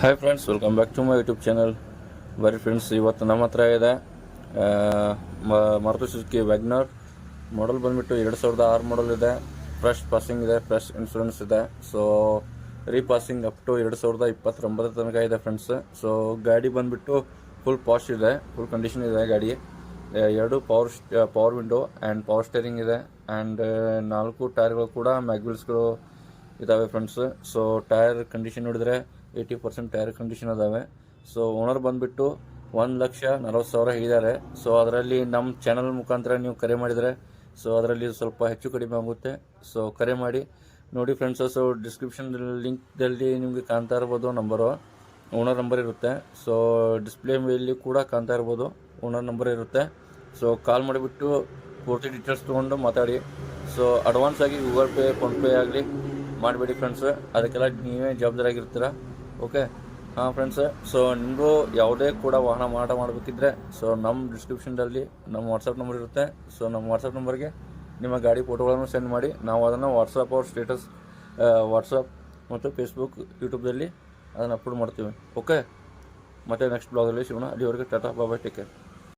Hi friends welcome back to my YouTube channel ಬರಿ friends ಇವತ್ತು ನಮ್ಮ ಹತ್ರ ಇದೆ ಮಾರುತಿ ಸುಜುಕಿ ವ್ಯಾಗ್ನರ್ ಮಾಡಲ್ ಬಂದ್ಬಿಟ್ಟು ಎರಡು ಸಾವಿರದ ಆರು ಮಾಡಲ್ ಇದೆ. ಫ್ರೆಶ್ ಪಾಸಿಂಗ್ ಇದೆ ಫ್ರೆಶ್ ಇನ್ಶೂರೆನ್ಸ್ ಇದೆ. ಸೊ ರೀಪಾಸಿಂಗ್ ಅಪ್ ಟು ಎರಡು ಸಾವಿರದ ಇಪ್ಪತ್ತೊಂಬತ್ತರ ತನಕ ಇದೆ ಫ್ರೆಂಡ್ಸ್ ಸೊ ಗಾಡಿ ಬಂದುಬಿಟ್ಟು ಫುಲ್ ಪಾಶ್ ಇದೆ ಫುಲ್ ಕಂಡೀಷನ್ ಇದೆ ಗಾಡಿ. ಎರಡು power power window and power steering ಇದೆ. ಆ್ಯಂಡ್ ನಾಲ್ಕು ಟೈರ್ಗಳು ಕೂಡ ಮ್ಯಾಗ್ವಿಲ್ಸ್ಗಳು ಇದಾವೆ ಫ್ರೆಂಡ್ಸ್ ಸೊ ಟೈರ್ ಕಂಡೀಷನ್ ನೋಡಿದ್ರೆ ಏಯ್ಟಿ ಪರ್ಸೆಂಟ್ ಟೈರ್ ಕಂಡೀಷನ್ ಅದಾವೆ ಸೊ ಓನರ್ ಬಂದುಬಿಟ್ಟು ಒಂದು ಲಕ್ಷ ನಲವತ್ತು ಸಾವಿರ ಹೇಳಿದ್ದಾರೆ. ಸೊ ಅದರಲ್ಲಿ ನಮ್ಮ ಚಾನಲ್ ಮುಖಾಂತರ ನೀವು ಕರೆ ಮಾಡಿದರೆ ಸೊ ಅದರಲ್ಲಿ ಸ್ವಲ್ಪ ಹೆಚ್ಚು ಕಡಿಮೆ ಆಗುತ್ತೆ. ಸೊ ಕರೆ ಮಾಡಿ. ನೋಡಿ ಫ್ರೆಂಡ್ಸ್ ಸೊ ಡಿಸ್ಕ್ರಿಪ್ಷನ್ ಲಿಂಕ್ದಲ್ಲಿ ನಿಮಗೆ ಕಾಣ್ತಾ ಇರ್ಬೋದು ನಂಬರು ಓನರ್ ನಂಬರ್ ಇರುತ್ತೆ. ಸೊ ಡಿಸ್ಪ್ಲೇ ಮೇಲೆ ಕೂಡ ಕಾಣ್ತಾ ಇರ್ಬೋದು. ಓನರ್ ನಂಬರ್ ಇರುತ್ತೆ. ಸೊ ಕಾಲ್ ಮಾಡಿಬಿಟ್ಟು ಪೂರ್ತಿ ಡೀಟೇಲ್ಸ್ ತೊಗೊಂಡು ಮಾತಾಡಿ. ಸೊ ಅಡ್ವಾನ್ಸ್ ಆಗಿ ಗೂಗಲ್ ಪೇ ಫೋನ್ಪೇ ಆಗಲಿ ಮಾಡಬೇಡಿ ಫ್ರೆಂಡ್ಸ್ ಅದಕ್ಕೆಲ್ಲ ನೀವೇ ಜವಾಬ್ದಾರಿಯಾಗಿರ್ತೀರ. ಓಕೆ ಹಾಂ ಫ್ರೆಂಡ್ಸ್ ಸೊ ನಿಮಗೂ ಯಾವುದೇ ಕೂಡ ವಾಹನ ಮಾರಾಟ ಮಾಡಬೇಕಿದ್ರೆ ಸೊ ನಮ್ಮ ಡಿಸ್ಕ್ರಿಪ್ಷನ್ದಲ್ಲಿ ನಮ್ಮ ವಾಟ್ಸಪ್ ನಂಬರ್ ಇರುತ್ತೆ. ಸೊ ನಮ್ಮ ವಾಟ್ಸಪ್ ನಂಬರ್ಗೆ ನಿಮ್ಮ ಗಾಡಿ ಫೋಟೋಗಳನ್ನು ಸೆಂಡ್ ಮಾಡಿ, ನಾವು ಅದನ್ನು ವಾಟ್ಸಪ್ ಅವ್ರ ಸ್ಟೇಟಸ್ ವಾಟ್ಸಪ್ ಮತ್ತು ಫೇಸ್ಬುಕ್ ಯೂಟ್ಯೂಬ್ದಲ್ಲಿ ಅದನ್ನು ಅಪ್ಲೋಡ್ ಮಾಡ್ತೀವಿ. ಓಕೆ ಮತ್ತು ನೆಕ್ಸ್ಟ್ ಬ್ಲಾಗಲ್ಲಿ ಸಿಗೋಣ. ಅಲ್ಲಿವರೆಗೆ ಟಾಟಾ ಬಾಬಾ ಟೇಕ್ ಕೇರ್